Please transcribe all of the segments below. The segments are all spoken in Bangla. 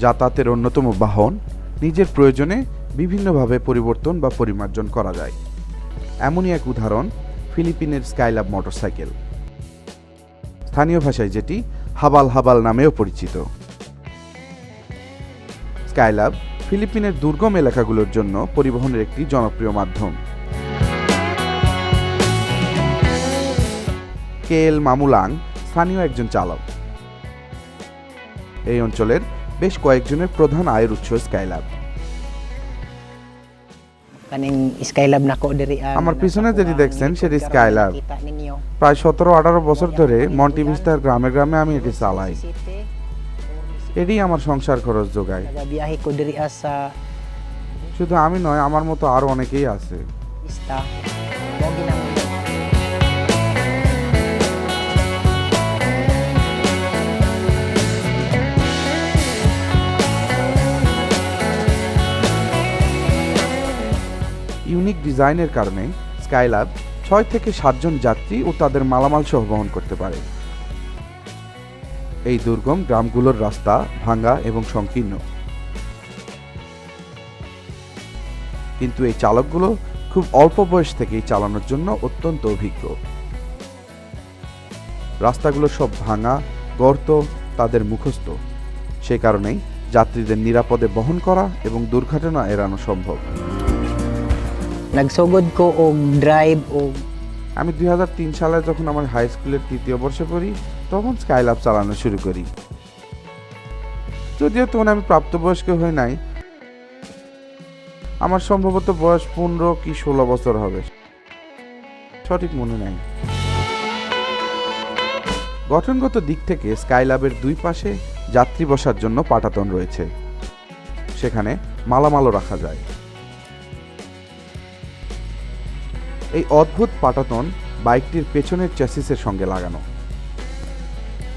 যাতায়াতের অন্যতম বাহন। নিজের প্রয়োজনে বিভিন্নভাবে পরিবর্তন বা পরিমার্জন করা যায়। এমনই এক উদাহরণ ফিলিপিনের স্কাইলাব মোটরসাইকেল। স্থানীয় ভাষায় যেটি হাবাল হাবাল নামেও পরিচিত। স্কাইলাব ফিলিপিনের দুর্গম এলাকাগুলোর জন্য পরিবহনের একটি জনপ্রিয় মাধ্যম। কে এল মামুলাং স্থানীয় একজন চালক। এই অঞ্চলের বেশ কয়েকজনের প্রধান আয়ের উৎস ah, আমার পিছনে যেটি দেখছেন সেটি ninyo. প্রায় সতেরো আঠারো বছর ধরে মন্টিভিস্তার গ্রামে গ্রামে আমি এটি চালাই এটি আমার সংসার খরচ যোগায় ah, শুধু আমি নয় আমার মতো আরও অনেকেই আছে ইউনিক ডিজাইনের কারণে স্কাইল্যাব ছয় থেকে সাতজন যাত্রী ও তাদের মালামাল সহ বহন করতে পারে। এই দুর্গম গ্রামগুলোর রাস্তা ভাঙ্গা এবং সংকীর্ণ। কিন্তু এই চালকগুলো খুব অল্প বয়স থেকেই চালানোর জন্য অত্যন্ত অভিজ্ঞ। রাস্তাগুলো সব ভাঙা, গর্ত, তাদের মুখস্থ। সে কারণেই যাত্রীদের নিরাপদে বহন করা এবং দুর্ঘটনা এড়ানো সম্ভব। Nagsugod ko og drive og আমি দু হাজার তিন সালে যখন আমার হাই স্কুলের তৃতীয় বর্ষে পড়ি, তখন স্কাইলাব চালানো শুরু করি। যদিও তখন আমি প্রাপ্তবয়স্ক হয়ে নাই। আমার সম্ভবত বয়স পনেরো কি ষোলো বছর হবে। সঠিক মনে নাই। গঠনগত দিক থেকে স্কাইলাবের দুই পাশে যাত্রী বসার জন্য পাটাতন রয়েছে। সেখানে মালামালও রাখা যায়। এই অদ্ভুত পাটাতন বাইকটির পেছনের চ্যাসিসের সঙ্গে লাগানো,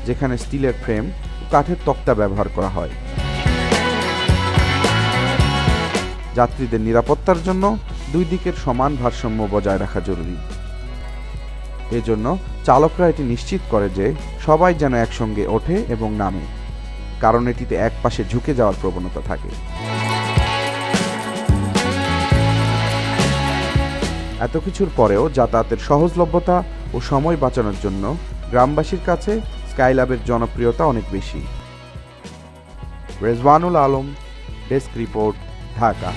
যেখানে স্টিলের ফ্রেম কাঠের তক্তা ব্যবহার করা হয়। যাত্রীদের নিরাপত্তার জন্য দুই দিকের সমান ভারসাম্য বজায় রাখা জরুরি। এজন্য চালকরা এটি নিশ্চিত করে যে সবাই যেন একসঙ্গে ওঠে এবং নামে, কারণ এটিতে এক পাশে ঝুঁকে যাওয়ার প্রবণতা থাকে। এত কিছুর পরেও যাতায়াতের সহজলভ্যতা ও সময় বাঁচানোর জন্য গ্রামবাসীর কাছে স্কাইল্যাবের জনপ্রিয়তা অনেক বেশি। Rezwanul Alam, desk report, Dhaka.